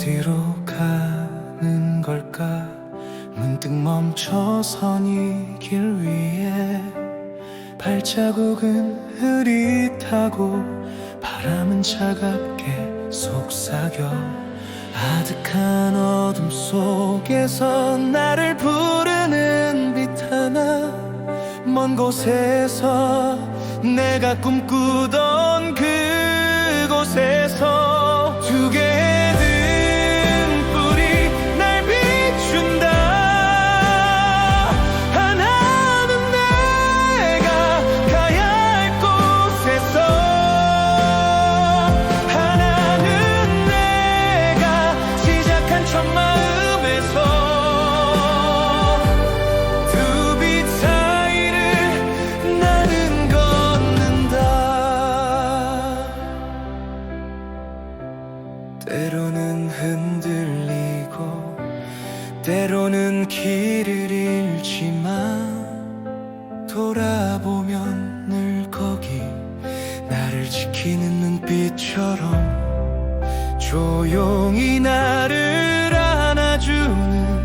어디로 가는 걸까? 문득 멈춰선 이 길 위에 발자국은 흐릿하고 바람은 차갑게 속삭여 아득한 어둠 속에서 나를 부르는 빛 하나 먼 곳에서 내가 꿈꾸던 그곳에서 때로는 흔들리고 때로는 길을 잃지만 돌아보면 늘 거기 나를 지키는 눈빛처럼 조용히 나를 안아주는